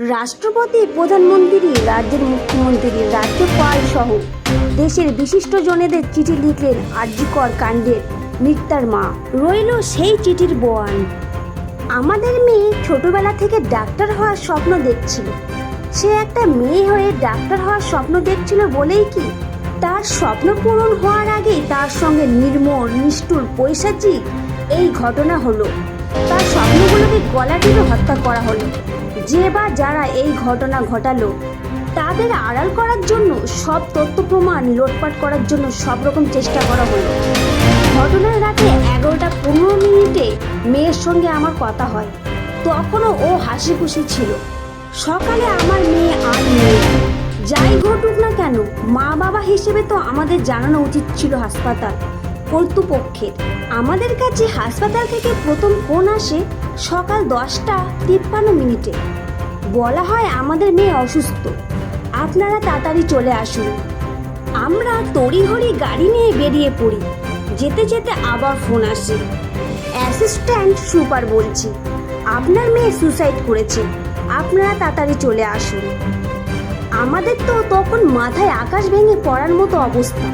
রাষ্ট্রপতি, প্রধানমন্ত্রী, রাজ্যের মুখ্যমন্ত্রী, রাজ্যপাল সহ দেশের বিশিষ্ট জনেদের চিঠি লিখলেন আর্যিকর কাণ্ডের মৃত্যার মা। রইল সেই চিঠির বয়ান। আমাদের মেয়ে ছোটবেলা থেকে ডাক্তার হওয়ার স্বপ্ন দেখছিল। সে একটা মেয়ে হয়ে ডাক্তার হওয়ার স্বপ্ন দেখছিল বলেই কি? তার স্বপ্ন পূরণ হওয়ার আগেই তার সঙ্গে নির্মল, নিষ্ঠুর পৈশাচিক এই ঘটনা হলো। তার স্বপ্নগুলোকে গলা টিপে হত্যা করা হলো। যে বা যারা এই ঘটনা ঘটালো, তাদের আড়াল করার জন্য, সব তথ্য প্রমাণ লোটপাট করার জন্য সব রকম চেষ্টা করা হলো। ঘটনার রাতে এগারোটা পনেরো মিনিটে মেয়ের সঙ্গে আমার কথা হয়। তখনও ও হাসি খুশি ছিল। সকালে আমার মেয়ে আর নেই। যাই ঘটুক না কেন মা বাবা হিসেবে তো আমাদের জানানো উচিত ছিল হাসপাতাল। কর্তৃপক্ষের। আমাদের কাছে হাসপাতাল থেকে প্রথম ফোন আসে সকাল দশটা তিপ্পান্ন মিনিটে। বলা হয় আমাদের মেয়ে অসুস্থ। আপনারা তাড়াতাড়ি চলে আসুন। আমরা তড়িঘড়ি গাড়ি নিয়ে বেরিয়ে পড়ি। যেতে যেতে আবার ফোন আসে। অ্যাসিস্ট্যান্ট সুপার বলছে, আপনার মেয়ে সুসাইড করেছে। আপনারা তাড়াতাড়ি চলে আসুন। আমাদের তো তখন মাথায় আকাশ ভেঙে পড়ার মতো অবস্থা।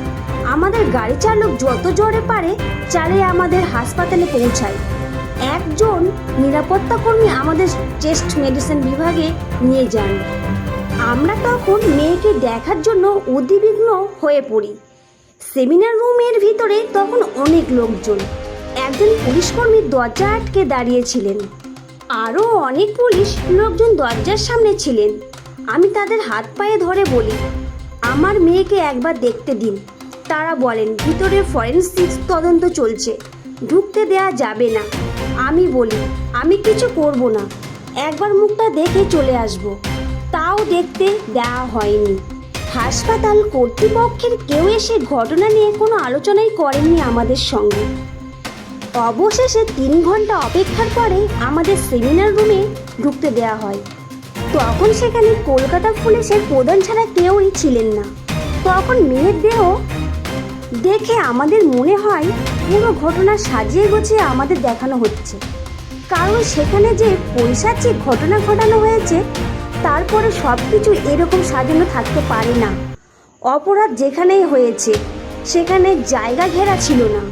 আমাদের গাড়ি চালক যত জোরে পারে চালিয়ে আমাদের হাসপাতালে পৌঁছায়। একজন নিরাপত্তা কর্মী আমাদের চেস্ট মেডিসিন বিভাগে নিয়ে যান। আমরা তখন মেয়েকে দেখার জন্য উদ্বিগ্ন হয়ে পড়ি। সেমিনার রুমের ভিতরে তখন অনেক লোকজন। একজন পুলিশ কর্মী দরজা আটকে দাঁড়িয়েছিলেন। আরও অনেক পুলিশ লোকজন দরজার সামনে ছিলেন। আমি তাদের হাত পায়ে ধরে বলি, আমার মেয়েকে একবার দেখতে দিন। তারা বলেন, ভিতরে ফরেনসিক তদন্ত চলছে। ঢুকতে দেয়া যাবে না। আমি বলি, আমি কিছু করব না। একবার মুখটা দেখে চলে আসব। তাও দেখতে দেওয়া হয়নি। হাসপাতাল কর্তৃপক্ষের কেউ এসে ঘটনা নিয়ে কোনো আলোচনাই করেননি আমাদের সঙ্গে। অবশেষে তিন ঘণ্টা অপেক্ষার পরে আমাদের সেমিনার রুমে ঢুকতে দেওয়া হয়। তখন সেখানে কলকাতা পুলিশের প্রধান ছাড়া কেউই ছিলেন না। তখন মেয়ের দেহ দেখে আমাদের মনে হয় পুরো ঘটনা সাজিয়ে গুছিয়ে আমাদের দেখানো হচ্ছে। কারণ সেখানে যে পৈশাচি ঘটনা ঘটানো হয়েছে, তারপরে সব কিছু এরকম সাজানো থাকতে পারে না। অপরাধ যেখানেই হয়েছে, সেখানে জায়গা ঘেরা ছিল না।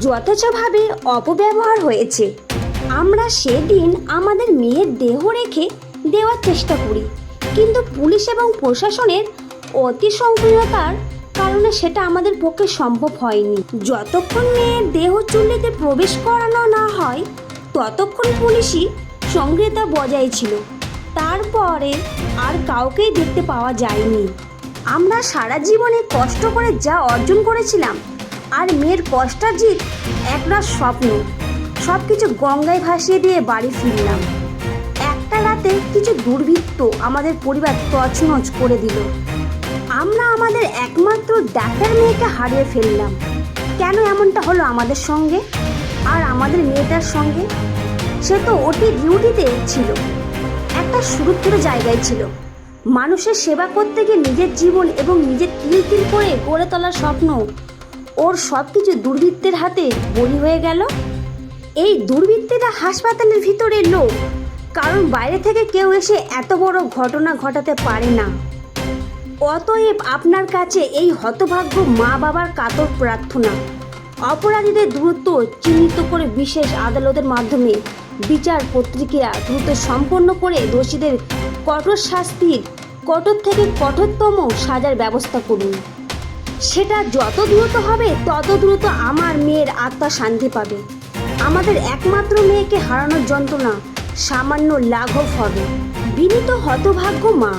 যথেচ্ছভাবে অপব্যবহার হয়েছে। আমরা সেদিন আমাদের মেয়ের দেহ রেখে দেওয়ার চেষ্টা করি। কিন্তু পুলিশ এবং প্রশাসনের অতি সংকীর্ণতার কারণে সেটা আমাদের পক্ষে সম্ভব হয়নি। যতক্ষণ মেয়ের দেহ চুল্লিতে প্রবেশ করানো না হয়, ততক্ষণ পুলিশই সংগ্রহতা বজায় ছিল। তারপরে আর কাউকেই দেখতে পাওয়া যায়নি। আমরা সারা জীবনে কষ্ট করে যা অর্জন করেছিলাম, আর মেয়ের কষ্টাজিৎ একটা স্বপ্ন সব কিছু গঙ্গায় ভাসিয়ে দিয়ে বাড়ি ফিরলাম। একটা রাতে কিছু দুর্বৃত্ত আমাদের পরিবার তছনছ করে দিল। আমরা আমাদের একমাত্র ডাক্তার মেয়েকে হারিয়ে ফেললাম। কেন এমনটা হলো আমাদের সঙ্গে? আর আমাদের মেয়েটার সঙ্গে? সে তো ওটি ডিউটিতে ছিল। একটা সুরক্ষিত জায়গায় ছিল। মানুষের সেবা করতে গিয়ে নিজের জীবন এবং নিজের তিল তিল করে গড়ে তোলার স্বপ্ন ওর সব কিছু দুর্বৃত্তের হাতে বলি হয়ে গেল। এই দুর্বৃত্তেরা হাসপাতালের ভিতরে লোক। কারণ বাইরে থেকে কেউ এসে এত বড় ঘটনা ঘটাতে পারে না। অতএব আপনার কাছে এই হতভাগ্য মা বাবার কাতর প্রার্থনা। অপরাধীদের দ্রুত চিহ্নিত করে বিশেষ আদালতের মাধ্যমে বিচার প্রক্রিয়া দ্রুত সম্পন্ন করে দোষীদের কঠোর শাস্তির কঠোর থেকে কঠোরতম সাজার ব্যবস্থা করুন। সেটা যত দ্রুত হবে, তত দ্রুত আমার মেয়ের আত্মা শান্তি পাবে। আমাদের একমাত্র মেয়েকে হারানোর যন্ত্রণা সামান্য লাঘব হবে। বিনীত হতভাগ্য মা।